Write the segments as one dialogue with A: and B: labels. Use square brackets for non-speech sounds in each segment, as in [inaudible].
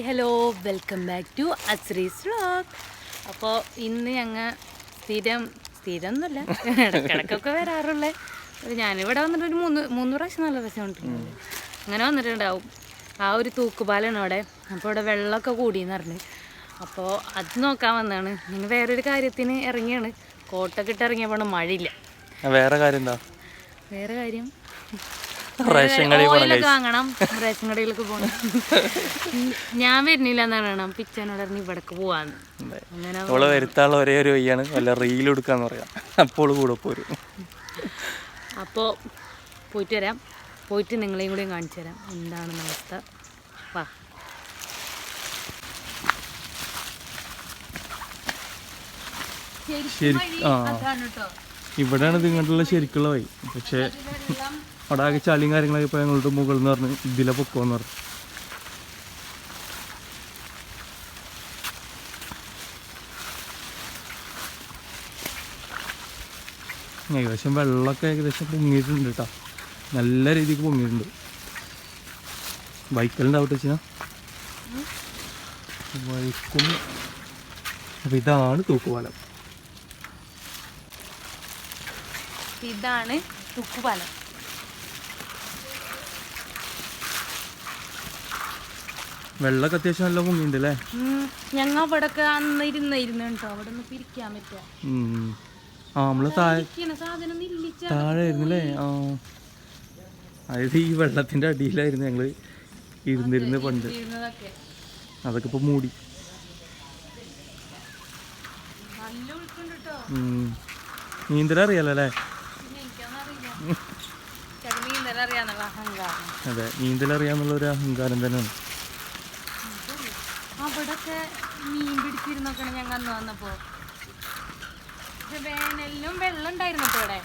A: Hi hello welcome back to അസ്രീസ് vlog അപ്പോൾ ഇന്ന് ഞങ്ങൾ സ്ഥിരം സ്ഥിരം ഒന്നുമല്ല ഇടക്കിടക്കൊക്കെ വരാറുള്ളേ. അത് ഞാനിവിടെ വന്നിട്ട് ഒരു മൂന്ന് മൂന്ന് പ്രാവശ്യം നല്ല പ്രാവശ്യം വന്നിട്ടുണ്ട് അങ്ങനെ വന്നിട്ടുണ്ടാവും. ആ ഒരു തൂക്കുപാലാണ് അവിടെ. അപ്പോൾ ഇവിടെ വെള്ളമൊക്കെ കൂടിയെന്ന് പറഞ്ഞു. അപ്പോൾ അത് നോക്കാൻ വന്നതാണ്. ഞങ്ങൾ വേറൊരു കാര്യത്തിന് ഇറങ്ങിയാണ്. കോട്ടൊക്കെ ഇട്ട് ഇറങ്ങിയപ്പോൾ മഴയില്ല.
B: വേറെ കാര്യം എന്താ?
A: വേറെ കാര്യം?
B: റേഷൻ കടയിൽ പോകണം
A: ഓയിലൊക്കെ വാങ്ങണം. റേഷൻ കടയിലൊക്കെ പോകണം ഞാൻ വരുന്നില്ല എന്ന് പറയണം. പിച്ചനോട് പറഞ്ഞ് ഇവിടേക്ക് പോവാന്ന്. അങ്ങനെ
B: അവളെ വരുത്താനുള്ള ഒരേ ഒരു വയ്യാണ് വല്ല റീൽ എടുക്കാന്ന് പറയാം. അപ്പോൾ കൂടെ പോരും.
A: അപ്പോൾ പോയിട്ട് വരാം. പോയിട്ട് നിങ്ങളെയും കൂടെയും കാണിച്ചു തരാം. എന്താണെന്ന് അവസ്ഥ. വാ.
B: ശരി ആ. ഇവിടെയാണ് ഇത് ഇങ്ങോട്ടുള്ള ശരിക്കുള്ള വഴി. പക്ഷേ അവിടെ ആകെ ചളിയും കാര്യങ്ങളൊക്കെ ഇപ്പോൾ ഞങ്ങളുടെ മുകളിൽ നിന്ന് പറഞ്ഞ് ഇതിലെ പൊക്കോന്ന് പറഞ്ഞു. ഏകദേശം വെള്ളമൊക്കെ ഏകദേശം പൊങ്ങിയിട്ടുണ്ട് കേട്ടോ. നല്ല രീതിക്ക് പൊങ്ങിയിട്ടുണ്ട്. ബൈക്കലുണ്ടാവട്ടെ വെച്ചാ ബൈക്കും അപ്പം ഇതാണ് തൂക്കുപാലം.
A: ഇതാണ് തുക്കുപാലം.
B: വെള്ളമൊക്കെ അത്യാവശ്യം നല്ല പൊങ്ങിണ്ട് അല്ലേ
A: ഞങ്ങൾ ഇവിടൊക്കെ അന്ന് ഇരുന്ന് ഇരുന്ന് കേട്ടോ അവിടെ പിരിക്കാൻ പറ്റുക.
B: ഉം. ആ നമ്മൾ താഴെ
A: സാധനം നില്ലിച്ച
B: താഴെ ആയിരുന്നല്ലേ ആ. അതായത് ഈ വെള്ളത്തിന്റെ അടിയിലായിരുന്നു ഞങ്ങൾ ഇരുന്നിരുന്ന് പണ്ട്.
A: ഇരുന്നതൊക്കെ.
B: അതൊക്കെ ഇപ്പൊ മൂടി.
A: നല്ല ഒഴുക്കുണ്ട് കേട്ടോ.
B: ഉം. നീന്തൽ അറിയാലോ അല്ലേ?
A: പിന്നെ അഹങ്കാരം.
B: അതെ നീന്തൽ അറിയാന്നുള്ള ഒരു അഹങ്കാരം തന്നെയാണ്.
A: മീൻ പിടിച്ചിരുന്നൊക്കെയാണ് ഞങ്ങൾ അന്ന് വന്നപ്പോ വേനലിലും വെള്ളം ഉണ്ടായിരുന്നു ഇവിടെ.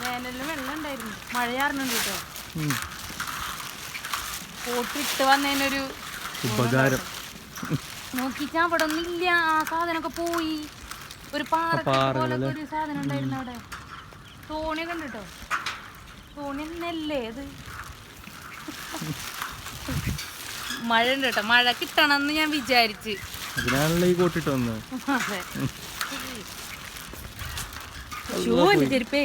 A: വേനലിലും വെള്ളം ഉണ്ടായിരുന്നു മഴയാറുന്നുണ്ട് കേട്ടോ. പോട്ടിട്ട് വന്നതിനൊരു
B: ഉപകാരം.
A: നോക്കിച്ചാ അവിടെ ഒന്നില്ല ആ സാധനമൊക്കെ പോയി. ഒരു പാറ പോലൊക്കെ ഒരു സാധനം ഉണ്ടായിരുന്നു അവിടെ. തോണി കണ്ടിട്ടോ തോണി നെല്ലേ അത്? [laughs] മഴ ഉണ്ട് കേട്ടോ. മഴ കിട്ടണമെന്ന് ഞാൻ വിചാരിച്ച്.
B: അതിനാണല്ലോ ഈ കോട്ടിട്ട് വന്നത്.
A: ഷൂ എന്റെ ചെരുപ്പേ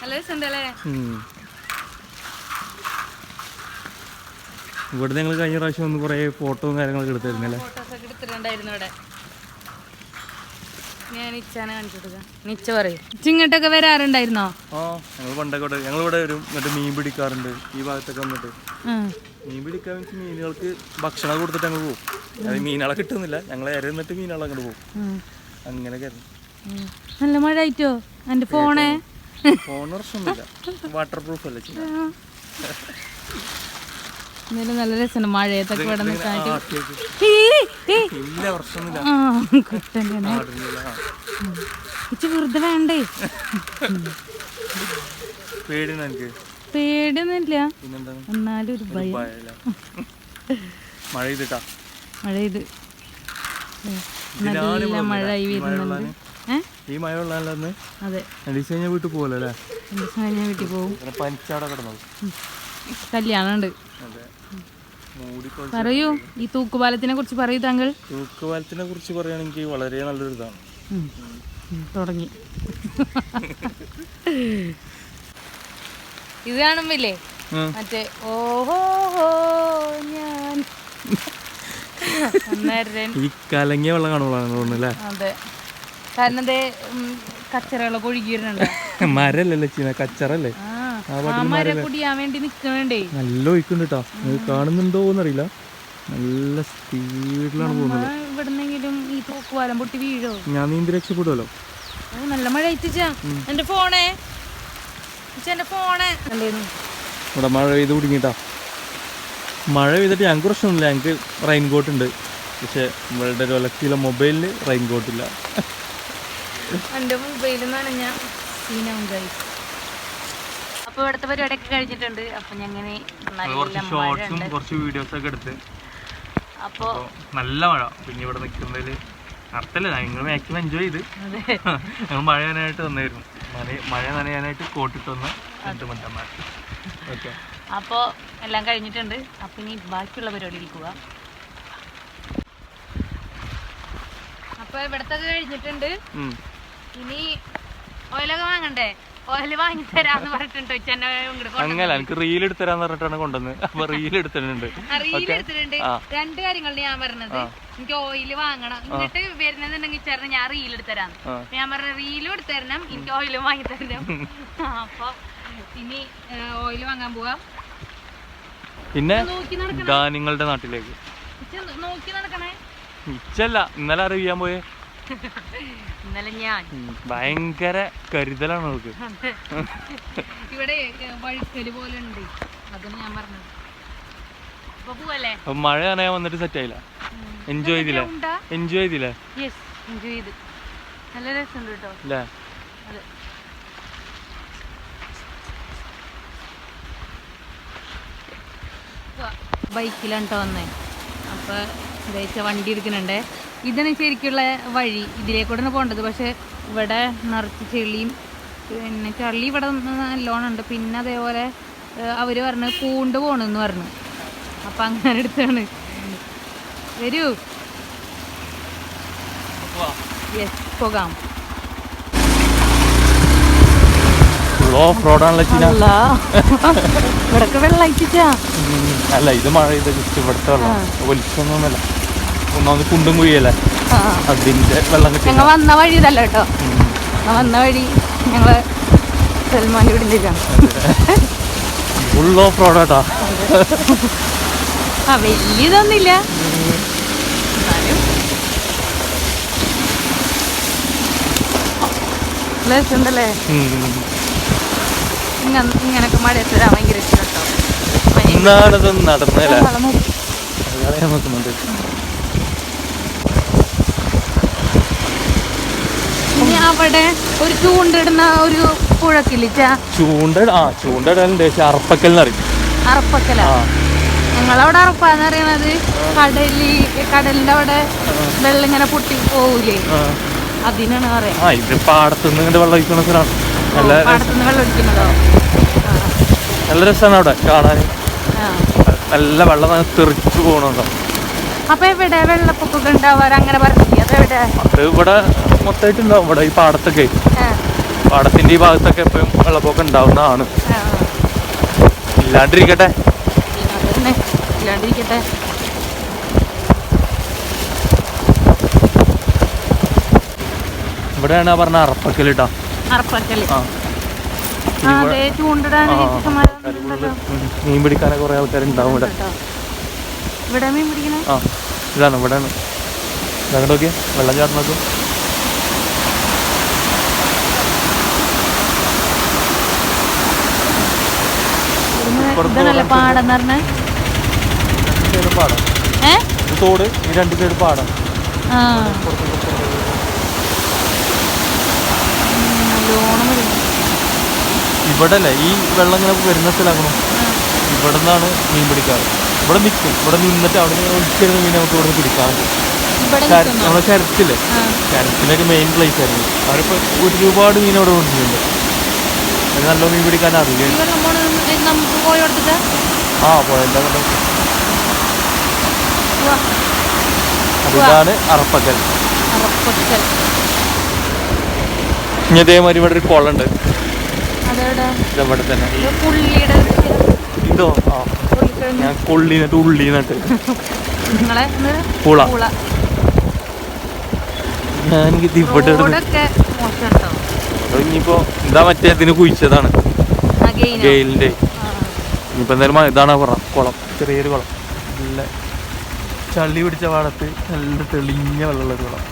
A: നല്ല രസമുണ്ടല്ലേ.
B: ഇവിടെ ഞങ്ങൾ കഴിഞ്ഞ പ്രാവശ്യം ഒന്ന് കുറേ ഫോട്ടോയും കാര്യങ്ങളൊക്കെ എടുത്തിരുന്നല്ലേ?
A: ഫോട്ടോസ് ഒക്കെ എടുത്തിട്ടുണ്ടായിരുന്നു ഇവിടെ. ഞാൻ ഇച്ചാനെ കാണിച്ചു കൊടുക്കാം നിച്ച പറയും. ഇച്ചിങ്ങോട്ടൊക്കെ വരാറുണ്ടായിരുന്നോ?
B: ആ ഞങ്ങൾ പണ്ടൊക്കെ ഇവിടെ ഞങ്ങളിവിടെ വരും എന്നിട്ട് മീൻ പിടിക്കാറുണ്ട് ഈ ഭാഗത്തൊക്കെ വന്നിട്ട്. മീൻ പിടിക്കാൻ വെച്ച് മീനുകൾക്ക് ഭക്ഷണം കൊടുത്തിട്ട് അങ്ങ് പോകും അത് മീനുകളെ കിട്ടുന്നില്ല. ഞങ്ങൾ ഇര നിന്നിട്ട് മീനുകൾ അങ്ങോട്ട് പോകും അങ്ങനെയൊക്കെ
A: നല്ല മഴ ആയിട്ടോ എന്റെ ഫോണേ
B: ഫോൺ പ്രശ്നമൊന്നുമില്ല വാട്ടർ പ്രൂഫ് അല്ലേ ചെയ്യാം
A: നല്ല രസമാണ് മഴയത്തൊക്കെ ഇവിടെ നിൽക്കാനായിട്ട്.
B: ആ,
A: ഇച്ച് വെറുതെ വേണ്ടേ? പേടിയൊന്നുമില്ല. എന്നാലും ഒരു ഭയം.
B: മഴ ചെയ്തിട്ടാ
A: മഴ നല്ല മഴ ആയി
B: ഈ മഴ
A: വരുന്നുണ്ട്.
B: ഈ മഴ ഉള്ളതെന്ന്
A: അതെ.
B: രണ്ടീസ് കഴിഞ്ഞാൽ വീട്ടിൽ പോകുമല്ലോ അല്ലേ?
A: കഴിഞ്ഞാൽ വീട്ടിൽ പോകും
B: പിന്നെ പനിച്ചാടെ കിടന്നത്
A: കല്യാണം ഉണ്ട് പറയൂ. ഈ തൂക്കുപാലത്തിനെ കുറിച്ച് പറയൂ താങ്കൾ.
B: തൂക്കുപാലത്തിനെ കുറിച്ച് പറയുകയാണെങ്കിൽ വളരെ നല്ലൊരു ഇതാണ്.
A: തുടങ്ങി. ഇത് കാണുമ്പില്ലേ. മറ്റേ ഓഹോ ഞാൻ.
B: ഈ കലങ്ങിയ വെള്ളം കാണുമ്പോഴാണ്
A: അതെ. കാരണം കച്ചറകളൊക്കെ ഒഴുകിയിരുന്നുണ്ട്
B: മരല്ലേ ചീന കച്ചറല്ലേ? നല്ല ഒഴിക്കുണ്ട് കേട്ടോ കാണുന്നുണ്ടോ എന്നറിയില്ല നല്ല സ്പീഡിലാണ് പോകുന്നത്. ഞാൻ നീന്തി രക്ഷപ്പെടുമല്ലോ
A: നല്ല മഴ എന്റെ ഫോണേ. എന്റെ
B: ഇവിടെ മഴ പെയ്ത് കുടുങ്ങിട്ടാ. മഴ പെയ്തിട്ട് ഞങ്ങൾക്ക് പ്രശ്നമൊന്നുമില്ല. ഞങ്ങൾക്ക് റെയിൻ കോട്ട് ഉണ്ട് പക്ഷെ ഇവളുടെ ഒരു ഒലക്കിയിലെ മൊബൈലിൽ റെയിൻ കോട്ടില്ല
A: എന്റെ മൊബൈലിൽ നിന്നാണ് ഞാൻ സീനാവും guys. അപ്പൊ ഇവിടുത്തെ പരിപാടിയൊക്കെ കഴിഞ്ഞിട്ടുണ്ട്. അപ്പൊ ഞങ്ങനെ
B: ഷോർട്സും കുറച്ച് വീഡിയോസ് ഒക്കെ എടുത്ത്.
A: അപ്പോ
B: നല്ല മഴ. പിന്നെ ഇവിടെ നിൽക്കുന്നതിൽ അർത്ഥല്ല നിങ്ങൾ മാക്സിമം എൻജോയ് ചെയ്ത്. ഞങ്ങൾ മഴ നനയായിട്ട് വന്നായിരുന്നു. മഴ മഴ നനയാനായിട്ട് കോട്ടിട്ട് വന്ന രണ്ട് മണ്ടന്മാർ ഓക്കെ
A: അപ്പോൾ എല്ലാം കഴിഞ്ഞിട്ടുണ്ട്. അപ്പം ഇനി ബാക്കിയുള്ള പരിപാടിയിൽ പോവാം. അപ്പോൾ ഇവിടത്തൊക്കെ കഴിഞ്ഞിട്ടുണ്ട്. ഇനി ഓയിലൊക്കെ വാങ്ങണ്ടേ? ഓയിൽ വാങ്ങി തരാന്ന് പറഞ്ഞിട്ടുണ്ട് ഉച്ചന്നെ
B: അങ്ങനെ എനിക്ക് റീൽ എടുത്തരാന്ന് പറഞ്ഞിട്ടാണ് കൊണ്ടുവന്ന്. അപ്പൊ റീൽ എടുത്തിട്ടുണ്ട്.
A: റീൽ എടുത്തിട്ടുണ്ട്. രണ്ട് കാര്യങ്ങളാണ് ഞാൻ പറഞ്ഞത്. എനിക്ക് ഓയിൽ വാങ്ങണം. എന്നിട്ട് വരുന്നതെന്നുണ്ടെങ്കിൽ ചേർന്ന് ഞാൻ റീൽ എടുത്തരാന്ന്. ഞാൻ പറഞ്ഞ റീലും എടുത്തരണം എനിക്ക് ഓയിലും വാങ്ങി തരണം. [laughs] അപ്പൊ ഇനി ഓയിൽ വാങ്ങാൻ പോവാം.
B: പിന്നെ നിങ്ങളുടെ നാട്ടിലേക്ക്.
A: നോക്കി നടക്കണേ.
B: ഇച്ചല്ല ഇന്നലെ അറിയാൻ പോയെ? [laughs]
A: ഇന്നലെ ഞാൻ.
B: ഭയങ്കര കരുതലാണ് നമുക്ക്
A: ഇവിടെ വഴുക്കൽ പോലെ ഉണ്ട്. അതാണ് ഞാൻ പറഞ്ഞത്. അപ്പൊ പോവല്ലേ?
B: മഴ നനയാൻ വന്നിട്ട് സെറ്റ് ആയില്ല. എൻജോയ് ചെയ്തില്ല? എൻജോയ് ചെയ്തില്ല?
A: യെസ് എൻജോയ് ചെയ്ത്. നല്ല രസമുണ്ട് കേട്ടോ.
B: അല്ലേ
A: അതെ. ബൈക്കിലാണ് കേട്ടോ വന്നേ. അപ്പോൾ ഇതേച്ച വണ്ടി എടുക്കുന്നുണ്ടേ. ഇതാണ് ശരിക്കുള്ള വഴി. ഇതിലേക്കൂടെയാണ് പോകേണ്ടത്. പക്ഷെ ഇവിടെ നിറച്ച് ചെളിയും പിന്നെ ചളി ഇവിടെ നല്ലോണം ഉണ്ട്. പിന്നെ അതേപോലെ അവർ പറഞ്ഞ് പൂണ്ട് പോണെന്ന് പറഞ്ഞു. അപ്പം അങ്ങനെ എടുത്താണ്. വരൂ. യെസ് പോകാം. ഇവിടൊക്കെ വെള്ളം
B: അല്ല ഇത് മഴ ചെയ്ത ജസ്റ്റ് ഇവിടുത്തെ വെള്ളം. ഒലിച്ചൊന്നുമല്ല ഒന്നാമത് കുണ്ടും കുഴിയല്ലേ? അതിന്റെ വെള്ളം കിട്ടി
A: ഞങ്ങൾ വന്ന വഴി ഇതല്ല കേട്ടോ. വന്ന വഴി ഞങ്ങൾ സൽമാന്റെ വീടിലേക്കാണ്
B: ഫുൾ ഓഫ് കേട്ടോ.
A: ആ വലിയ ഇതൊന്നുമില്ല. എന്നാലും. പ്ലസ് ഉണ്ടല്ലേ? ഇങ്ങനെ ഇങ്ങനൊക്കെ മഴയത്ത് വരാൻ ഭയങ്കര ഇഷ്ടം കേട്ടോ.
B: നടന്നല്ലേ
A: നോക്കി.
B: അതാണ് ഞാൻ നോക്കുന്നുണ്ട്
A: ഇനി അവിടെ ഒരു ചൂണ്ടിടുന്ന ഒരു പുഴക്കില്ലിച്ച
B: ചൂണ്ട ആ ചൂണ്ട ഇടാനുണ്ട് പക്ഷെ അറപ്പക്കൽ അറിയും
A: അറപ്പക്കല? ഞങ്ങളവിടെ അറപ്പാന്ന് പറയണത് കടലി കടലിന്റെ അവിടെ വെള്ളം ഇങ്ങനെ പൊട്ടി പോവൂലേ. അതിനാണ് പറയാ.
B: ഇത് പാടത്തുനിന്ന് ഇങ്ങനെ വെള്ളം ഒഴിക്കുന്ന സ്ഥലമാണ്. നല്ല
A: പാടത്തുനിന്ന് വെള്ളം ഒഴിക്കുന്നതോ
B: നല്ല രസമാണ് അവിടെ കാണാൻ. നല്ല വെള്ളം തെറിച്ചു പോകണുണ്ടോ
A: അപ്പൊ എവിടെ വെള്ളപ്പൊക്കൊക്കെ ഉണ്ടാവാറ് അങ്ങനെ പറഞ്ഞില്ലേ അതെവിടെ
B: അത് ഇവിടെ മൊത്തമായിട്ട് ഉണ്ടാവും. ഇവിടെ ഈ പാടത്തൊക്കെ. പാടത്തിന്റെ ഈ ഭാഗത്തൊക്കെ എപ്പോഴും വെള്ളപ്പൊക്കം ഉണ്ടാവുന്നതാണ്. ഇല്ലാണ്ടിരിക്കട്ടെ. ഇവിടെയാണ് പറഞ്ഞ അറപ്പക്കൽ കേട്ടോ. മീൻ പിടിക്കാനൊക്കെ കുറെ ആൾക്കാരുണ്ടാവും ഇവിടെ.
A: ഇവിടെ മീൻ പിടിക്കണേ?
B: ആ ഇതാണ് ഇവിടെയാണ്. അങ്ങോട്ട് നോക്കിയേ വെള്ളം ചാട്ടം നോക്കൂ. തോട് ഈ രണ്ട് സൈഡ് പാടം. ഇവിടെ അല്ലേ ഈ വെള്ളം ഇങ്ങനെ വരുന്ന സ്ഥലമാകണം ഇവിടെ നിന്നാണ് മീൻ പിടിക്കാറ്. ഇവിടെ നിൽക്കും ഇവിടെ നിന്നിട്ട് അവിടെ നിന്ന് ഒഴിച്ചിരുന്ന മീൻ നമുക്ക് ഇവിടെ പിടിക്കാൻ പറ്റും. നമ്മുടെ ചരത്തില്ലേ
A: ആ.
B: ചരത്തിലൊരു മെയിൻ പ്ലേസ് ആയിരുന്നു. അവരിപ്പോൾ ഒരുപാട് മീൻ അവിടെ കൊണ്ടുവരുന്നുണ്ട് നല്ല മീൻ പിടിക്കാൻ
A: അറിയാം
B: അറിയില്ല ആ പോയാ അതാണ് അറപ്പക്കൽ. ഇനി അതേമാതിരി ഇവിടെ ഒരു
A: കുളം
B: ഉണ്ട്. ഇവിടെ തന്നെ.
A: ഇത് പുള്ളിയുടെ
B: ഇതോ ആ
A: പുള്ളിക്കിഴങ്ങ്
B: ഞാൻ കൊള്ളി നട്ട് ഉള്ളി നട്ട്
A: നിങ്ങളെ ഇത്
B: പൂള. ഇത് ഇവിടെ ഇനിയിപ്പോ ഇതാ മറ്റേ ഇതിന് കുഴിച്ചതാണ്. ഗെയിലിന്റെ ഇനിയിപ്പോ എന്തായാലും ഇതാണ് പറ കുളം. ചെറിയൊരു കുളം. നല്ല ചളി പിടിച്ച പാടത്ത് നല്ല തെളിഞ്ഞ വെള്ളമുള്ള ഒരു കുളം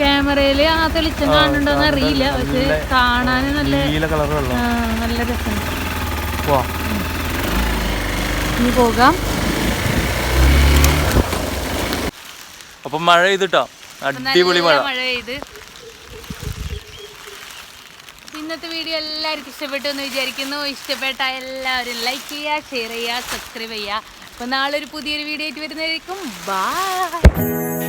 A: ക്യാമറയിൽ ആ തെളിച്ചം കാണുന്നുണ്ടോന്ന് അറിയില്ല. പക്ഷെ കാണാൻ നല്ല
B: നീല കളർ വെള്ളം.
A: നല്ല
B: രസം
A: ഇനി പോകാം.
B: അപ്പൊ മഴ ചെയ്തിട്ടോ അടിപൊളി മഴ.
A: മഴ പെയ്ത്. ഇന്നത്തെ വീഡിയോ എല്ലാവർക്കും ഇഷ്ടപ്പെട്ടു എന്ന് വിചാരിക്കുന്നു. ഇഷ്ടപ്പെട്ട എല്ലാവരും ലൈക്ക് ചെയ്യുക ഷെയർ ചെയ്യുക സബ്സ്ക്രൈബ് ചെയ്യുക. അപ്പോൾ നാളെ ഒരു പുതിയൊരു വീഡിയോ ആയിട്ട് വരുന്നതായിരിക്കും. ബൈ